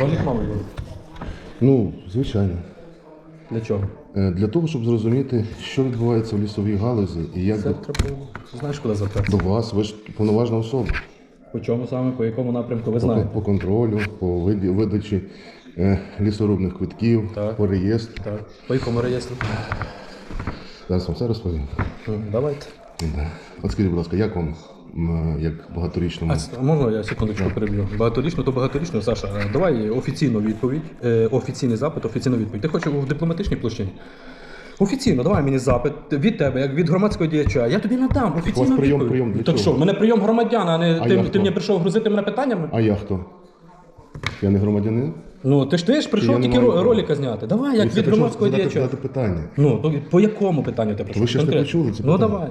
Ролик буде. Ну, звичайно. Для чого? Е, Для того, щоб зрозуміти, що відбувається в лісовій галузі і як Це до- треба. Знаєш, куди звертатися? до вас, ви ж повноважна особа. По чому саме, по якому напрямку ви По, знаєте? по контролю, по виді- видачі е, лісорубних квитків, Так. по реєстру. Так. По якому реєстру? Зараз вам все розповім. Давайте. Да. От скажіть, будь ласка, як вам, як багаторічному? А можна я секундочку переб'ю? Багаторічно, то багаторічно, Саша. е, Давай офіційну відповідь, е, офіційний запит, офіційну відповідь. Ти хочеш в дипломатичній площині? Офіційно, давай мені запит від тебе, як від громадського діяча. Я тобі надам офіційну У вас прийом- відповідь. прийом для так чого? що, мене прийом громадян, а не А ти, ти мені прийшов грузити мене питаннями? А я хто? Я не громадянин? Ну ти ж ти ж прийшов не тільки ро- ролика зняти. Давай, як від громадського діяча. питання. Ну, то по якому питанню ти прийшов? Ви ще ж не Конкретно. почули це Ну питання? давай.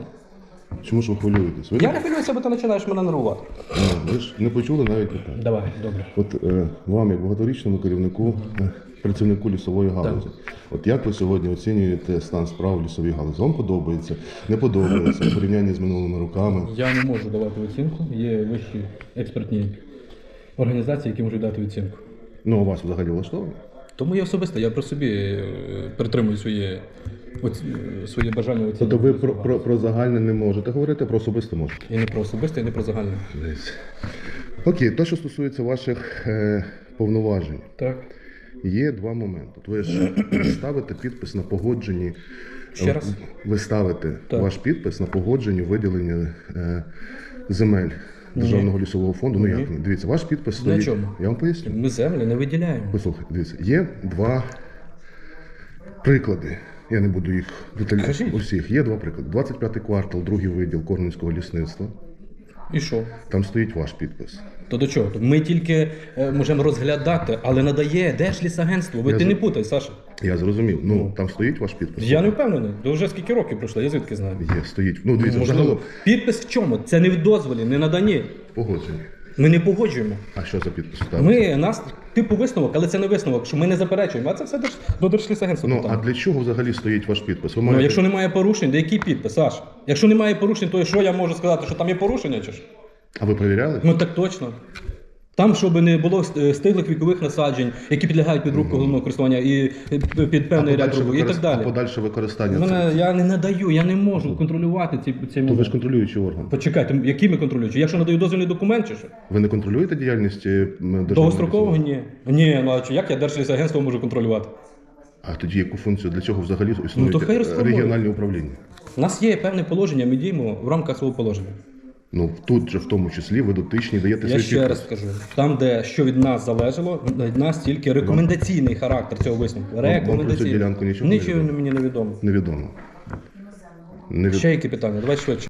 Чому ж ви хвилюєтесь? Ви, Я не хвилююся, бо ти починаєш мене нервувати. Ну, ви ж не почули навіть питання. Давай, добре. От е, вам, як багаторічному керівнику, е, працівнику лісової галузі, от як ви сьогодні оцінюєте стан справ в лісовій галузі? Вам подобається, не подобається в порівнянні з минулими роками? Я не можу давати оцінку. Є вищі експертні організації, які можуть дати оцінку. Ну, а вас взагалі влаштовує? Тому я особисто, я про собі е, притримую своє, оці- е, своє бажання оцінювати. Тобто ви про, про, про загальне не можете говорити, про особисте можете. І не про особисте, і не про загальне. Окей, то, що стосується ваших е, повноважень, Так. Є два моменти. Ви ж ставите підпис на погодженні. Ще раз? Ви ставите Так. ваш підпис на погодженні виділення е, земель Державного лісового фонду. Ну як ні? Дивіться, ваш підпис стоїть. чому? Я вам поясню. Ми землі не виділяємо. Послухайте, дивіться, є два приклади. Я не буду їх детально усіх. Є два приклади. 25-й квартал, другий виділ Корненського лісництва. І що? Там стоїть ваш підпис. То до чого? То Ми тільки е, можемо розглядати, але надає Держлісагентство. Ви Я ти за- не путай, Саша. Я зрозумів. Ну там стоїть ваш підпис. Я не впевнений. То вже скільки років пройшло, я звідки знаю. Є, стоїть. Ну, дивіться, Можливо. загалом Підпис в чому? Це не в дозволі, не надані. погодження. Ми не погоджуємо. А що за підпис? Ми нас типу висновок, але це не висновок, що ми не заперечуємо. А це все держ... до Держлісагентства. Ну, а питання. для чого взагалі стоїть ваш підпис? Ви Ну, маєте... якщо немає порушень, то який підпис, Саш? Якщо немає порушень, то що я можу сказати, що там є порушення чи ж? А ви перевіряли? Ну так точно. Там, щоб не було е, стиглих вікових насаджень, які підлягають під рубку головного користування і е, під певний ряд рубок, і так далі. А подальше використання Мене, я не надаю, я не можу контролювати ці, ці То ви ж контролюючий орган. Почекайте, які ми контролюючі? Якщо надаю дозвільний документ чи що? Ви не контролюєте діяльність е, Довгострокового ні. Ні, ну а як я Держлісагентство можу контролювати? А тоді яку функцію для чого взагалі Ну, то хай е, розформують. регіональні управління? У нас є певне положення, ми діємо в рамках свого положення. Ну тут же в тому числі ви дотичні даєте Я свій ще підпис. раз скажу, там, де що від нас залежало, від нас тільки рекомендаційний характер цього висновку. про цю Рекомендаційний. ділянку нічого не нічого відомо? мені не відомо. Невідомо. Невідомо. Ще які питання? Давай швидше.